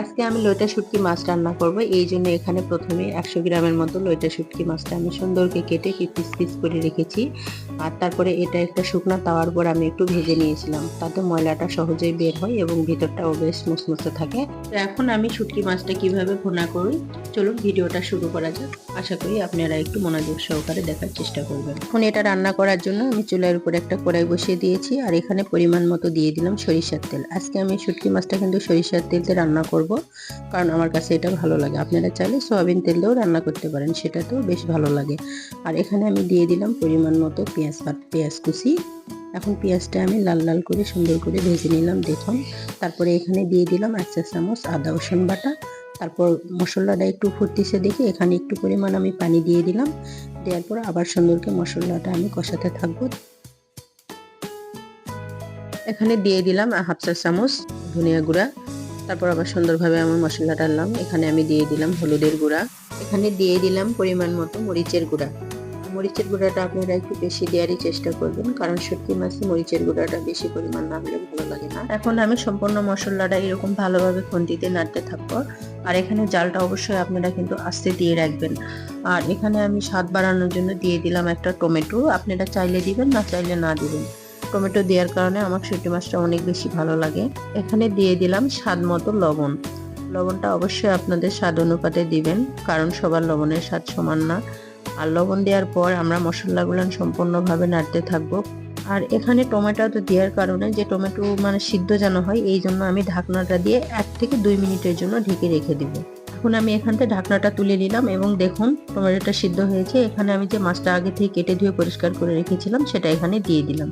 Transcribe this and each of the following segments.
আজকে আমি লইটা শুটকি মাছ রান্না করব। এই জন্য এখানে প্রথমে একশো গ্রামের মতো লইটা শুটকি মাছটা আমি সুন্দরকে কেটে পিস পিস করে রেখেছি। আর তারপরে এটা একটা শুকনো তাওয়ার উপর আমি একটু ভেজে নিয়েছিলাম। তাতে ময়লাটা সহজেই বের হয় এবং ভিতরটাও বেশ মুসমুসে থাকে। তো এখন আমি শুটকি মাছটা কীভাবে ভুনা করি? চলুন ভিডিওটা শুরু করা যাক। আশা করি আপনারা একটু মনোযোগ সহকারে দেখার চেষ্টা করবেন। এখন এটা রান্না করার জন্য আমি চুলার উপর একটা কড়াই বসিয়ে দিয়েছি আর এখানে পরিমাণ মতো দিয়ে দিলাম সরিষার তেল। আজকে আমি শুটকি মাছটা কিন্তু সরিষার তেলতে রান্না করব কারণ আমার কাছে এটা ভালো লাগে। আপনারা চাইলে সয়াবিন তেল দিয়েও রান্না করতে পারেন সেটা তো বেশ ভালো লাগে। আর এখানে আমি দিয়ে দিলাম পরিমাণ মতো পেঁয়াজ। পেঁয়াজ পেঁয়াজ কুচি। এখন পেঁয়াজটা আমি লাল লাল করে সুন্দর করে ভেজে নিলাম, দেখুন। তারপরে এখানে দিয়ে দিলাম এক চা চামচ আদা, রসুন বাটা। তারপর মশলাটা একটু ফুটতেছে দেখে এখানে একটু পরিমাণ আমি পানি দিয়ে দিলাম। দেওয়ার পর আবার সুন্দরকে মশলাটা আমি কষাতে থাকব। এখানে দিয়ে দিলাম হাফ চা চামচ ধনিয়া গুঁড়া। তারপর আবার সুন্দরভাবে আমার মশলা ডাললাম এখানে আমি দিয়ে দিলাম হলুদের গুঁড়া। এখানে দিয়ে দিলাম পরিমাণ মতো মরিচের গুঁড়া। মরিচের গুঁড়াটা আপনারা একটু বেশি দেওয়ারই চেষ্টা করবেন, কারণ শুটকি মাছে মরিচের গুঁড়াটা বেশি পরিমাণ না হলে ভালো লাগে না। এখন আমি সম্পূর্ণ মশলাটা এরকম ভালোভাবে খুন্তিতে নাড়তে থাকব, আর এখানে জালটা অবশ্যই আপনারা কিন্তু আস্তে দিয়ে রাখবেন। আর এখানে আমি স্বাদ বাড়ানোর জন্য দিয়ে দিলাম একটা টমেটো, আপনারা চাইলে দিবেন, না চাইলে না দিবেন। টমেটো দেওয়ার কারণে আমার শুটকি মাছটা অনেক বেশি ভালো লাগে। এখানে দিয়ে দিলাম স্বাদ মতো লবণ। লবণটা অবশ্যই আপনাদের স্বাদ অনুপাতে দিবেন, কারণ সবার লবণের স্বাদ সমান না। আর লবণ দেওয়ার পর আমরা মশলাগুলো সম্পূর্ণভাবে নাড়তে থাকব। আর এখানে টমেটো তো দেওয়ার কারণে যে টমেটো মানে সিদ্ধ যেন হয়, এই জন্য আমি ঢাকনাটা দিয়ে এক থেকে দুই মিনিটের জন্য ঢেকে রেখে দিব। এখন আমি এখান থেকে ঢাকনাটা তুলে নিলাম এবং দেখুন টমেটোটা সিদ্ধ হয়েছে। এখানে আমি যে মাছটা আগে থেকে কেটে ধুয়ে পরিষ্কার করে রেখেছিলাম, সেটা এখানে দিয়ে দিলাম।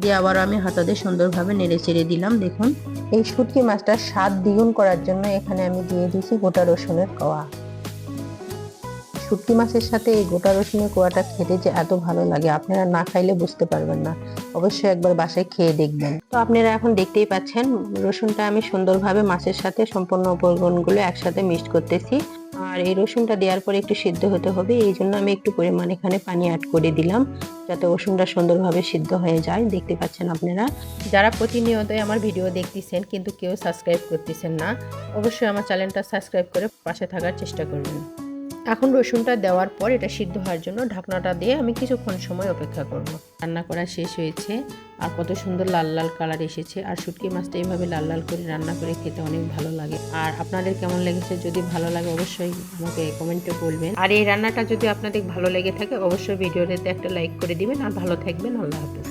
দিয়ে আবার আমি হাতাতে সুন্দরভাবে নেড়ে চেড়ে দিলাম, দেখুন। এই শুটকি মাছটা স্বাদ দ্বিগুণ করার জন্য এখানে আমি দিয়ে দিয়েছি গোটা রসুনের কোয়া। শুটকি মাছের সাথে এই গোটা রসুনের কোয়াটা খেতে যে এত ভালো লাগে, আপনারা না খাইলে বুঝতে পারবেন না। অবশ্যই একবার বাসায় খেয়ে দেখবেন। তো আপনারা এখন দেখতেই পাচ্ছেন, রসুনটা আমি সুন্দরভাবে মাছের সাথে সম্পূর্ণ উপকরণগুলো একসাথে মিক্সড করতেছি। আর এই রসুনটা দেওয়ার পরে একটু সিদ্ধ হতে হবে, এই জন্য আমি একটু পরিমাণ এখানে পানি অ্যাড করে দিলাম, যাতে রসুনটা সুন্দরভাবে সিদ্ধ হয়ে যায়। দেখতে পাচ্ছেন আপনারা। যারা প্রতিনিয়তই আমার ভিডিও দেখতেছেন, কিন্তু কেউ সাবস্ক্রাইব করতেছেন না, অবশ্যই আমার চ্যানেলটা সাবস্ক্রাইব করে পাশে থাকার চেষ্টা করবেন। এখন রসুনটা দেওয়ার পর এটা সিদ্ধ হওয়ার জন্য ঢাকনাটা দিয়ে আমি কিছুক্ষণ সময় অপেক্ষা করব। রান্না করা শেষ হয়েছে। আর কত সুন্দর লাল লাল কালার এসেছে। আর শুটকি মাছটা এইভাবে লাল লাল করে রান্না করে খেতে অনেক ভালো লাগে। আর আপনাদের কেমন লেগেছে? যদি ভালো লাগে অবশ্যই আমাকে কমেন্টে বলবেন। আর এই রান্নাটা যদি আপনাদের ভালো লেগে থাকে, অবশ্যই ভিডিওটাতে একটা লাইক করে দিবেন। আর ভালো থাকবেন। আল্লাহ হাফেজ।